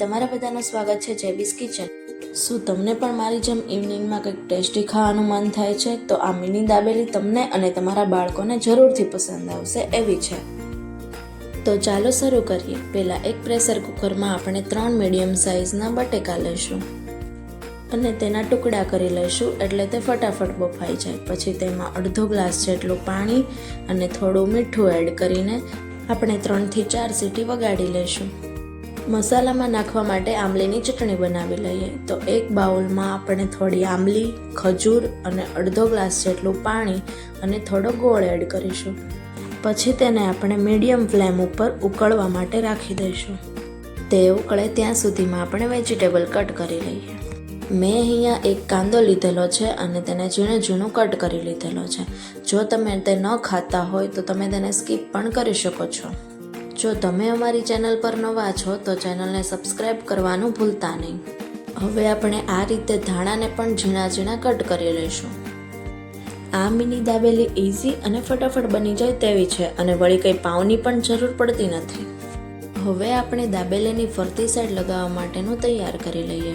તમારા બધાનું સ્વાગત છે જેબીસ કિચન. શું તમને પણ મારી જેમ ઇવનિંગમાં કંઈક ટેસ્ટી ખાવાનું મન થાય છે, તો આ મિની દાબેલી તમને અને તમારા બાળકોને જરૂરથી પસંદ આવશે એવી છે. તો ચાલો શરૂ કરીએ. પહેલાં એક પ્રેશર કુકરમાં આપણે ત્રણ મીડિયમ સાઇઝના બટેકા લઈશું અને તેના ટુકડા કરી લઈશું એટલે તે ફટાફટ બફાઈ જાય. પછી તેમાં અડધો ગ્લાસ જેટલું પાણી અને થોડું મીઠું એડ કરીને આપણે ત્રણથી ચાર સીટી વગાડી લઈશું. મસાલામાં નાખવા માટે આંબલીની ચટણી બનાવી લઈએ. તો એક બાઉલમાં આપણે થોડી આંબલી, ખજૂર અને અડધો ગ્લાસ જેટલું પાણી અને થોડો ગોળ એડ કરીશું. પછી તેને આપણે મીડિયમ ફ્લેમ ઉપર ઉકળવા માટે રાખી દઈશું. તે ઉકળે ત્યાં સુધીમાં આપણે વેજીટેબલ કટ કરી લઈએ. મેં અહીંયા એક કાંદો લીધેલો છે અને તેને ઝીણું ઝીણું કટ કરી લીધેલો છે. જો તમે તે ન ખાતા હોય તો તમે તેને સ્કીપ પણ કરી શકો છો. જો તમે અમારી ચેનલ પર નવા છો, તો ચેનલને સબસ્ક્રાઈબ કરવાનું ભૂલતા નહીં. હવે આપણે આ રીતે ધાણાને પણ ઝીણા ઝીણા કટ કરી લઈશું. આ મિની દાબેલી ઇઝી અને ફટાફટ બની જાય તેવી છે અને વળી કંઈ પાવની પણ જરૂર પડતી નથી. હવે આપણે દાબેલીની ફરતી સાઈડ લગાવવા માટેનું તૈયાર કરી લઈએ.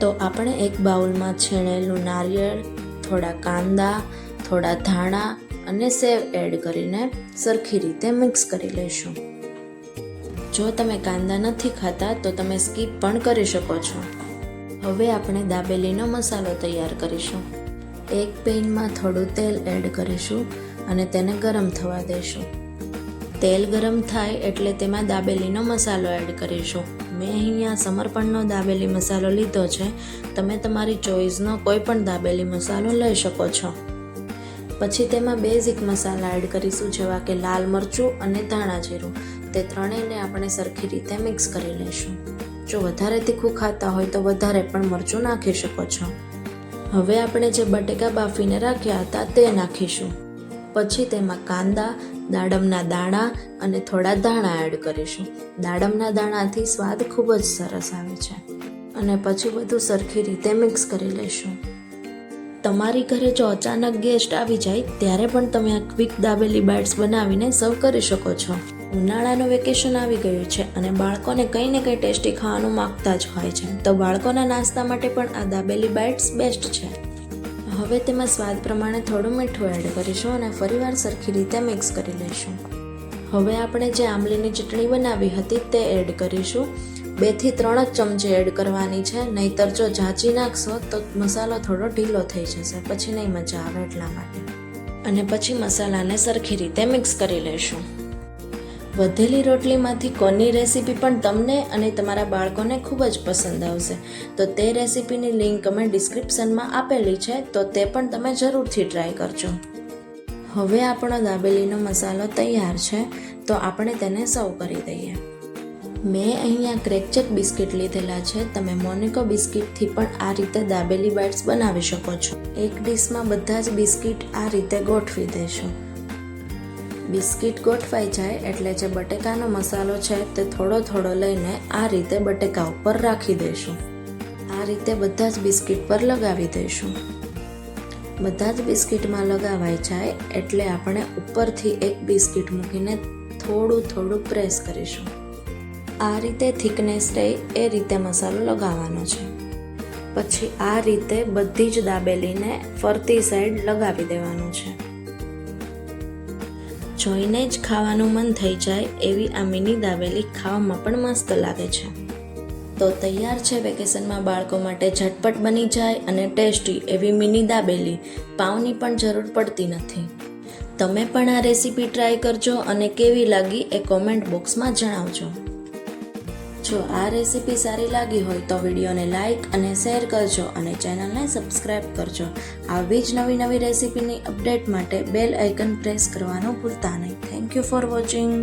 તો આપણે એક બાઉલમાં છીણેલું નારિયેળ, થોડા કાંદા, થોડા ધાણા અને સેવ એડ કરીને સરખી રીતે મિક્સ કરી લઈશું. જો તમે કાંદા નથી ખાતા, તો તમે સ્કીપ પણ કરી શકો છો. હવે આપણે દાબેલીનો મસાલો તૈયાર કરીશું. એક પેનમાં થોડું તેલ એડ કરીશું અને તેને ગરમ થવા દઈશું. તેલ ગરમ થાય એટલે તેમાં દાબેલીનો મસાલો એડ કરીશું. મેં અહીંયા સમર્પણનો દાબેલી મસાલો લીધો છે. તમે તમારી ચોઈસનો કોઈ પણ દાબેલી મસાલો લઈ શકો છો. પછી તેમાં બેઝિક મસાલા એડ કરીશું, જેવા કે લાલ મરચું અને ધાણા જીરું. તે ત્રણેયને આપણે સરખી રીતે મિક્સ કરી લઈશું. જો વધારે તીખું ખાતા હોય તો વધારે પણ મરચું નાખી શકો છો. હવે આપણે જે બટેકા બાફીને રાખ્યા હતા તે નાખીશું. પછી તેમાં કાંદા, દાડમના દાણા અને થોડા ધાણા એડ કરીશું. દાડમના દાણાથી સ્વાદ ખૂબ જ સરસ આવે છે. અને પછી બધું સરખી રીતે મિક્સ કરી લઈશું. તમારી ઘરે જો અચાનક ગેસ્ટ આવી જાય, ત્યારે પણ તમે આ ક્વિક દાબેલી બાઇટ્સ બનાવીને સર્વ કરી શકો છો. ઉનાળાનું વેકેશન આવી ગયું છે અને બાળકોને કંઈ ને કંઈ ટેસ્ટી ખાવાનું માગતા જ હોય છે. તો બાળકોના નાસ્તા માટે પણ આ દાબેલી બાઇટ્સ બેસ્ટ છે. હવે તેમાં સ્વાદ પ્રમાણે થોડું મીઠું એડ કરીશું અને ફરીવાર સરખી રીતે મિક્સ કરી લઈશું. હવે આપણે જે આંબલીની ચટણી બનાવી હતી તે એડ કરીશું. બેથી ત્રણ જ ચમચી એડ કરવાની છે, નહીતર જો ઝાંચી નાખશો તો મસાલો થોડો ઢીલો થઈ જશે, પછી નહીં મજા આવે એટલા માટે. અને પછી મસાલાને સરખી રીતે મિક્સ કરી લઈશું. વધેલી રોટલીમાંથી કોની રેસીપી પણ તમને અને તમારા બાળકોને ખૂબ જ પસંદ આવશે. તો તે રેસીપીની લિંક અમે ડિસ્ક્રિપ્શનમાં આપેલી છે, તો તે પણ તમે જરૂરથી ટ્રાય કરજો. હવે આપણો દાબેલીનો મસાલો તૈયાર છે, તો આપણે તેને સર્વ કરી દઈએ. મેં અહીંયા ક્રેકચેક બિસ્કિટ લીધેલા છે, તમે મોનિકો બિસ્કિટથી પણ આ રીતે દાબેલી બાઇટ્સ બનાવી શકો છો. એક ડીશમાં બધા જ બિસ્કિટ આ રીતે ગોઠવી દેશું. બિસ્કિટ ગોઠવાઈ જાય એટલે જે બટેકાનો મસાલો છે તે થોડો થોડો લઈને આ રીતે બટેકા ઉપર રાખી દઈશું. આ રીતે બધા જ બિસ્કિટ પર લગાવી દઈશું. બધા જ બિસ્કિટમાં લગાવાઈ જાય એટલે આપણે ઉપરથી એક બિસ્કિટ મૂકીને થોડું થોડું પ્રેસ કરીશું. આ રીતે થિકનેસ રહે એ રીતે મસાલો લગાવવાનો છે. પછી આ રીતે બધી જ દાબેલીને ફરતી સાઈડ લગાવી દેવાનું છે. જોઈને જ ખાવાનું મન થઈ જાય એવી આ મિની દાબેલી ખાવામાં પણ મસ્ત લાગે છે. તો તૈયાર છે વેકેશનમાં બાળકો માટે ઝટપટ બની જાય અને ટેસ્ટી એવી મિની દાબેલી પાવની પણ જરૂર પડતી નથી. તમે પણ આ રેસીપી ટ્રાય કરજો અને કેવી લાગી એ કોમેન્ટ બોક્સમાં જણાવજો. જો આ રેસીપી સારી લાગી હોય તો વિડીયોને લાઇક અને શેર કરજો અને ચેનલને સબસ્ક્રાઈબ કરજો. આવી જ નવી નવી રેસીપીની અપડેટ માટે બેલ આઇકન પ્રેસ કરવાનું ભૂલતા નહીં. Thank you for watching